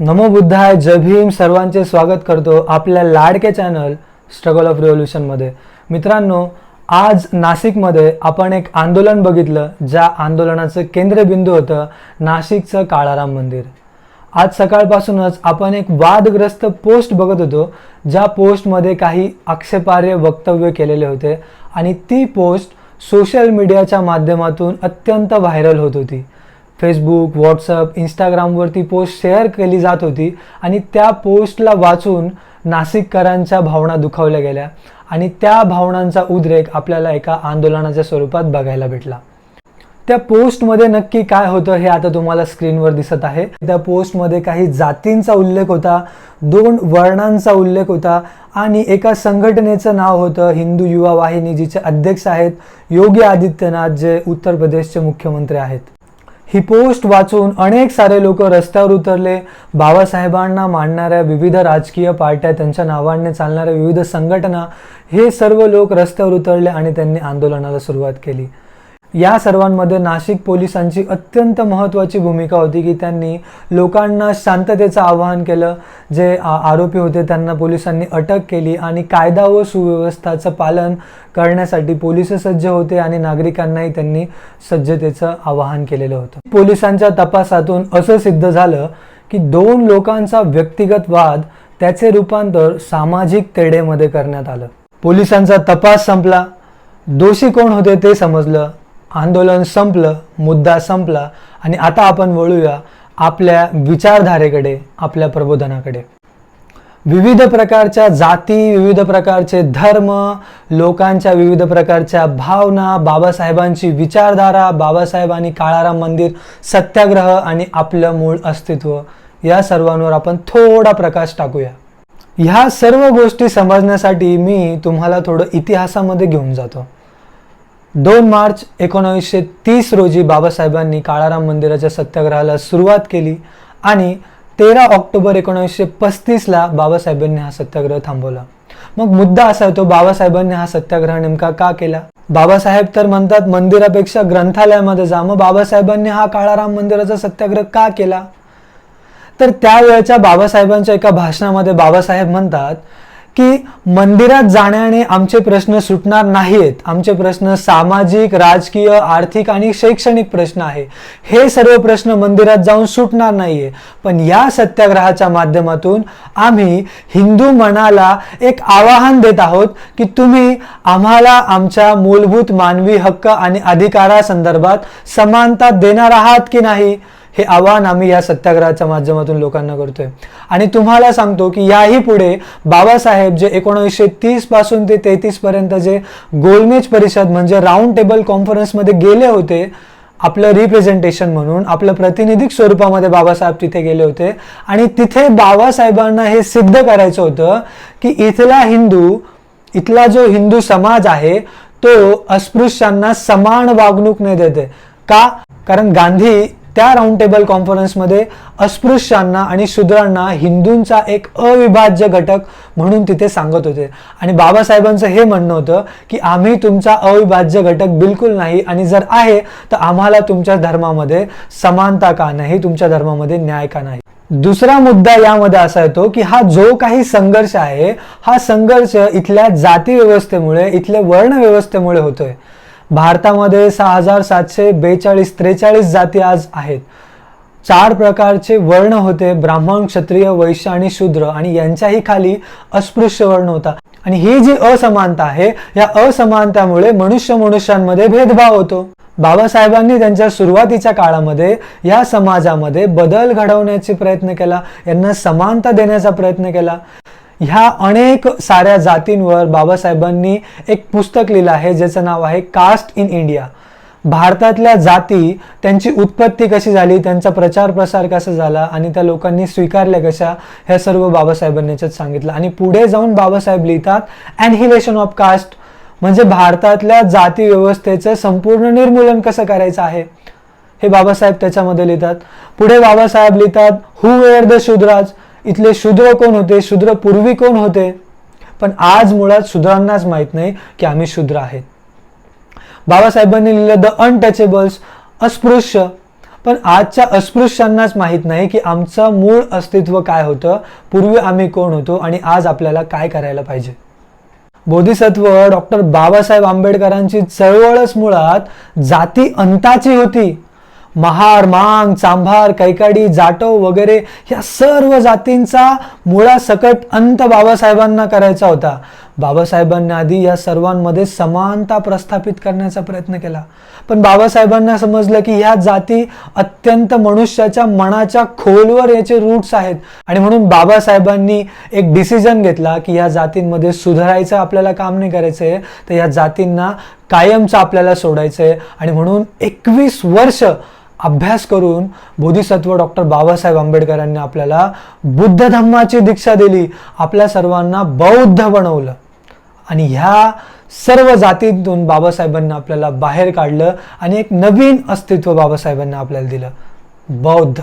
नमो बुद्धाय जय भीम सर्वांचे स्वागत करतो आपल्या लाडके चॅनल स्ट्रगल ऑफ रिव्होल्युशनमध्ये मित्रांनो आज नाशिकमध्ये आपण एक आंदोलन बघितलं ज्या आंदोलनाचं केंद्रबिंदू होतं नाशिकचं काळाराम मंदिर. आज सकाळपासूनच आपण एक वादग्रस्त पोस्ट बघत होतो ज्या पोस्टमध्ये काही आक्षेपार्ह वक्तव्य केलेले होते आणि ती पोस्ट सोशल मीडियाच्या माध्यमातून अत्यंत व्हायरल होत होती. फेसबुक व्हॉट्सअप इंस्टाग्रामवरती पोस्ट शेअर केली जात होती आणि त्या पोस्टला वाचून नाशिककरांच्या भावना दुखावल्या गेल्या आणि त्या भावनांचा उद्रेक आपल्याला एका आंदोलनाच्या स्वरूपात बघायला भेटला. त्या पोस्टमध्ये नक्की काय होतं हे आता तुम्हाला स्क्रीनवर दिसत आहे. त्या पोस्टमध्ये काही जातींचा उल्लेख होता दोन वर्णांचा उल्लेख होता आणि एका संघटनेचं नाव होतं हिंदू युवा वाहिनी जिचे अध्यक्ष आहेत योगी आदित्यनाथ जे उत्तर प्रदेशचे मुख्यमंत्री आहेत. ही पोस्ट वाचून अनेक सारे लोक रस्त्यावर उतरले. बाबासाहेबांना मांडणाऱ्या विविध राजकीय पार्ट्या त्यांच्या नावाने चालणाऱ्या विविध संघटना हे सर्व लोक रस्त्यावर उतरले आणि त्यांनी आंदोलनाला सुरुवात केली. या सर्वांमध्ये नाशिक पोलिसांची अत्यंत महत्त्वाची भूमिका होती की त्यांनी लोकांना शांततेचं आवाहन केलं जे आरोपी होते त्यांना पोलिसांनी अटक केली आणि कायदा व सुव्यवस्थाचं पालन करण्यासाठी पोलीस सज्ज होते आणि नागरिकांनाही त्यांनी सज्जतेचं आवाहन केलेलं होतं. पोलिसांच्या तपासातून असं सिद्ध झालं की दोन लोकांचा व्यक्तिगत वाद त्याचे रूपांतर सामाजिक तेढेमध्ये करण्यात आलं. पोलिसांचा तपास संपला. दोषी कोण होते ते समजलं. आंदोलन संपलं मुद्दा संपला आणि आता आपण वळूया आपल्या विचारधारेकडे आपल्या प्रबोधनाकडे. विविध प्रकारच्या जाती विविध प्रकारचे धर्म लोकांच्या विविध प्रकारच्या भावना बाबासाहेबांची विचारधारा बाबासाहेबांनी काळाराम मंदिर सत्याग्रह आणि आपलं मूळ अस्तित्व या सर्वांवर आपण थोडा प्रकाश टाकूया. ह्या सर्व गोष्टी समजण्यासाठी मी तुम्हाला थोडं इतिहासामध्ये घेऊन जातो. दोन मार्च एकोणावीसशे तीस रोजी बाबासाहेबांनी काळाराम मंदिराच्या सत्याग्रहाला सुरुवात केली आणि तेरा ऑक्टोबर एकोणावीसशे पस्तीसला बाबासाहेबांनी हा सत्याग्रह थांबवला. मग मुद्दा असा होतो बाबासाहेबांनी हा सत्याग्रह नेमका का केला? बाबासाहेब तर म्हणतात मंदिरापेक्षा ग्रंथालयामध्ये जा. मग बाबासाहेबांनी हा काळाराम मंदिराचा सत्याग्रह का केला? तर त्यावेळेच्या बाबासाहेबांच्या एका भाषणामध्ये बाबासाहेब म्हणतात की मंदिरात जाण्याने आमचे प्रश्न सुटणार नाहीत आमचे प्रश्न सामाजिक राजकीय आर्थिक आणि शैक्षणिक प्रश्न आहे. हे सर्व प्रश्न मंदिरात जाऊन सुटणार नाहीये. पण या सत्याग्रहाच्या माध्यमातून आम्ही हिंदू मनाला एक आवाहन देत आहोत की तुम्ही आम्हाला आमच्या मूलभूत मानवी हक्क आणि अधिकारासंदर्भात समानता देणार आहात की नाही? हे आवाहन आम्ही या सत्याग्रहाच्या माध्यमातून लोकांना करतोय. आणि तुम्हाला सांगतो की याही पुढे बाबासाहेब जे एकोणीसशे तीसपासून ते तेहतीस पर्यंत जे गोलमेज परिषद म्हणजे राऊंड टेबल कॉन्फरन्समध्ये गेले होते आपलं रिप्रेझेंटेशन म्हणून आपलं प्रातिनिधिक स्वरूपामध्ये बाबासाहेब तिथे गेले होते. आणि तिथे बाबासाहेबांना हे सिद्ध करायचं होतं की इथला हिंदू इथला जो हिंदू समाज आहे तो अस्पृश्यांना समान वागणूक नाही देते. का? कारण गांधी त्या राऊंड टेबल कॉन्फरन्समध्ये अस्पृश्यांना आणि शूद्रांना हिंदूंचा एक अविभाज्य घटक म्हणून तिथे सांगत होते. आणि बाबासाहेबांचं हे म्हणणं होतं की आम्ही तुमचा अविभाज्य घटक बिलकुल नाही आणि जर आहे तर आम्हाला तुमच्या धर्मामध्ये समानता का नाही तुमच्या धर्मामध्ये न्याय का नाही? दुसरा मुद्दा यामध्ये असा येतो की हा जो काही संघर्ष आहे हा संघर्ष इथल्या जाती व्यवस्थेमुळे इथल्या वर्ण व्यवस्थेमुळे होतोय. भारतामध्ये सहा हजार सातशे बेचाळीस त्रेचाळीस जाती आज आहेत. चार प्रकारचे वर्ण होते. ब्राह्मण क्षत्रिय वैश्य आणि शूद्र. आणि यांच्याही खाली अस्पृश्य वर्ण होता. आणि ही जी असमानता आहे या असमानतामुळे मनुष्य मनुष्यांमध्ये भेदभाव होतो. बाबासाहेबांनी त्यांच्या सुरुवातीच्या काळामध्ये या समाजामध्ये बदल घडवण्याचा प्रयत्न केला. यांना समानता देण्याचा प्रयत्न केला. ह्या अनेक साऱ्या जातींवर बाबासाहेबांनी एक पुस्तक लिहिलं आहे ज्याचं नाव आहे कास्ट इन इंडिया भारतातल्या जाती त्यांची उत्पत्ती कशी झाली त्यांचा प्रचार प्रसार कसा झाला आणि त्या लोकांनी स्वीकारल्या कशा ह्या सर्व बाबासाहेबांनी याच्यात सांगितलं. आणि पुढे जाऊन बाबासाहेब लिहितात अॅनहिलेशन ऑफ कास्ट म्हणजे भारतातल्या जाती व्यवस्थेचं संपूर्ण निर्मूलन कसं करायचं आहे हे बाबासाहेब त्याच्यामध्ये लिहितात. पुढे बाबासाहेब लिहितात हु वेअर द शूद्राज इथले शूद्र कोण होते? शूद्र पूर्वी कोण होते? पण आज मुळात शूद्रांनाच माहीत नाही की आम्ही शूद्र आहेत. बाबासाहेबांनी लिहिलं द अनटचेबल्स अस्पृश्य. पण आजच्या अस्पृश्यांनाच माहीत नाही की आमचं मूळ अस्तित्व काय होतं? पूर्वी आम्ही कोण होतो? आणि आज आपल्याला काय करायला पाहिजे? बोधिसत्व डॉक्टर बाबासाहेब आंबेडकरांची चळवळच मुळात जाती अंताची होती. महार मांग चांभार कैकाडी जाटव वगैरे या सर्व जातींचा मुळासकट अंत बाबासाहेबांना करायचा होता. बाबासाहेबांनी आधी या सर्वांमध्ये समानता प्रस्थापित करण्याचा प्रयत्न केला. पण बाबासाहेबांना समजलं की ह्या जाती अत्यंत मनुष्याच्या मनाच्या खोलवर याचे रूट्स आहेत. आणि म्हणून बाबासाहेबांनी एक डिसिजन घेतला की या जातींमध्ये सुधारायचं आपल्याला काम नाही करायचं आहे तर या जातींना कायमचं आपल्याला सोडायचं आहे आणि म्हणून एकवीस वर्ष अभ्यास करून बोधिसत्व डॉक्टर बाबासाहेब आंबेडकरांनी आपल्याला बुद्ध धम्माची दीक्षा दिली आपल्या सर्वांना बौद्ध बनवलं. आणि ह्या सर्व जातींतून बाबासाहेबांनी आपल्याला बाहेर काढलं आणि एक नवीन अस्तित्व बाबासाहेबांनी आपल्याला दिलं बौद्ध.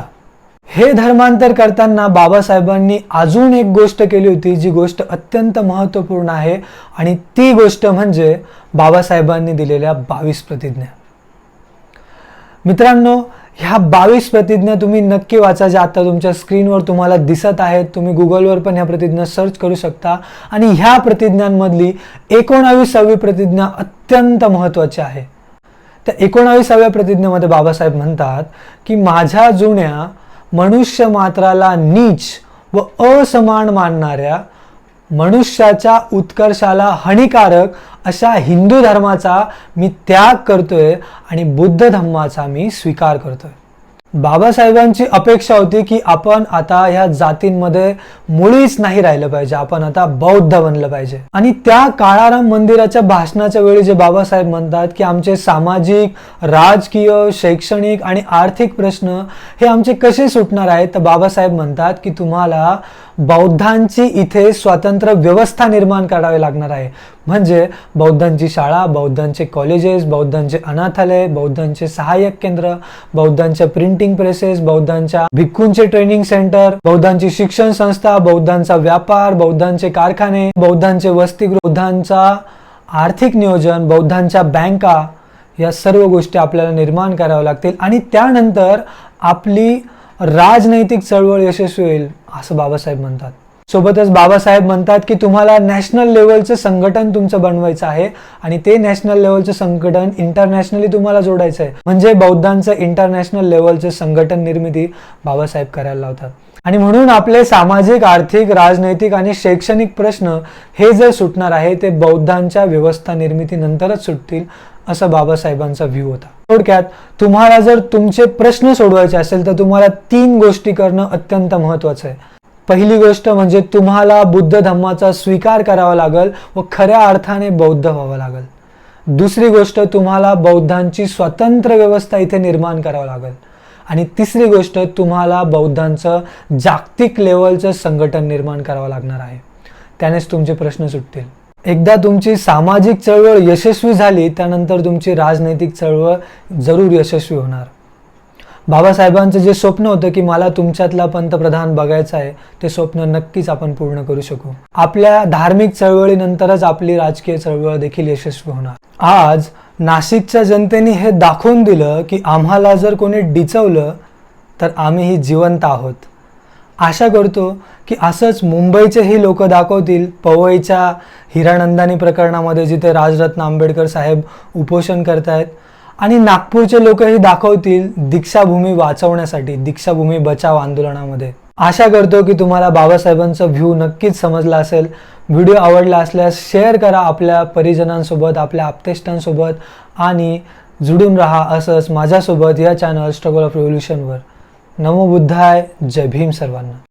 हे धर्मांतर करताना बाबासाहेबांनी अजून एक गोष्ट केली होती जी गोष्ट अत्यंत महत्त्वपूर्ण आहे. आणि ती गोष्ट म्हणजे बाबासाहेबांनी दिलेल्या बावीस प्रतिज्ञा. मित्रांनो ह्या बावीस प्रतिज्ञा तुम्ही नक्की वाचा ज्या आता तुमच्या स्क्रीनवर तुम्हाला दिसत आहेत. तुम्ही गुगलवर पण ह्या प्रतिज्ञा सर्च करू शकता. आणि ह्या प्रतिज्ञांमधली एकोणावीसावी प्रतिज्ञा अत्यंत महत्त्वाची आहे. त्या एकोणावीसाव्या प्रतिज्ञेमध्ये बाबासाहेब म्हणतात की माझ्या जुन्या मनुष्य मात्राला नीच व असमान मानणाऱ्या मनुष्याच्या उत्कर्षाला हानिकारक अशा हिंदू धर्माचा मी त्याग करतोय आणि बुद्ध धर्माचा मी स्वीकार करतोय. बाबासाहेबांची अपेक्षा होती की आपण आता ह्या जातींमध्ये मुळीच नाही राहिलं पाहिजे. आपण आता बौद्ध बनलं पाहिजे. आणि त्या काळाराम मंदिराच्या भाषणाच्या वेळी जे बाबासाहेब म्हणतात की आमचे सामाजिक राजकीय शैक्षणिक आणि आर्थिक प्रश्न हे आमचे कसे सुटणार आहेत? तर बाबासाहेब म्हणतात की तुम्हाला बौद्धांची इथे स्वतंत्र व्यवस्था निर्माण करावी लागणार आहे. म्हणजे बौद्धांची शाळा बौद्धांचे कॉलेजेस बौद्धांचे अनाथालय बौद्धांचे सहाय्यक केंद्र बौद्धांच्या प्रिंटिंग प्रेसेस बौद्धांच्या भिक्खूंचे ट्रेनिंग सेंटर बौद्धांची शिक्षण संस्था बौद्धांचा व्यापार बौद्धांचे कारखाने बौद्धांचे वसतिगृह बौद्धांचा आर्थिक नियोजन बौद्धांच्या बँका या सर्व गोष्टी आपल्याला निर्माण कराव्या लागतील. आणि त्यानंतर आपली राजनैतिक चळवळ यशस्वी होईल असं बाबासाहेब म्हणतात. सोबतच बाबासाहेब म्हणतात की तुम्हाला नॅशनल लेवलचं संघटन तुमचं बनवायचं आहे आणि ते नॅशनल लेवलचं संघटन इंटरनॅशनली तुम्हाला जोडायचं आहे. म्हणजे बौद्धांचं इंटरनॅशनल लेवलचं संघटन निर्मिती बाबासाहेब करायला लावतात. आणि म्हणून आपले सामाजिक आर्थिक राजनैतिक आणि शैक्षणिक प्रश्न हे जे सुटणार आहे ते बौद्धांच्या व्यवस्था निर्मितीनंतरच सुटतील असा बाबासाहेबांचा व्ह्यू होता. थोडक्यात तुम्हाला जर तुमचे प्रश्न सोडवायचे असेल तर तुम्हाला तीन गोष्टी करणं अत्यंत महत्वाचं आहे. पहिली गोष्ट म्हणजे तुम्हाला बुद्ध धम्माचा स्वीकार करावा लागेल व खऱ्या अर्थाने बौद्ध व्हावं लागेल. दुसरी गोष्ट तुम्हाला बौद्धांची स्वतंत्र व्यवस्था इथे निर्माण करावं लागेल. आणि तिसरी गोष्ट तुम्हाला बौद्धांचं जागतिक लेवलचं संघटन निर्माण करावं लागणार आहे. त्यानेच तुमचे प्रश्न सुटतील. एकदा तुमची सामाजिक चळवळ यशस्वी झाली त्यानंतर तुमची राजनैतिक चळवळ जरूर यशस्वी होणार. बाबासाहेबांचं जे स्वप्न होतं की मला तुमच्यातला पंतप्रधान बघायचं आहे ते स्वप्न नक्कीच आपण पूर्ण करू शकू. आपल्या धार्मिक चळवळीनंतरच आपली राजकीय चळवळ देखील यशस्वी होणार. आज नाशिकच्या जनतेने हे दाखवून दिलं की आम्हाला जर कोणी डिचवलं तर आम्हीही जिवंत आहोत. आशा करतो की असंच मुंबईचेही लोक दाखवतील पवईच्या हिरानंदानी प्रकरणामध्ये जिथे राजरत्न आंबेडकर साहेब उपोषण करतायत आणि नागपूरचे लोकही दाखवतील दीक्षाभूमी वाचवण्यासाठी दीक्षाभूमी बचाव आंदोलनामध्ये. आशा करतो की तुम्हाला बाबासाहेबांचा व्ह्यू नक्कीच समजला असेल. व्हिडिओ आवडला असल्यास शेअर करा आपल्या परिजनांसोबत आपल्या आप्तेष्टांसोबत आणि जुडून राहा असंच माझ्यासोबत या चॅनल स्ट्रगल ऑफ रेव्होल्युशनवर नमो बुद्धाय जय भीम सर्वांना.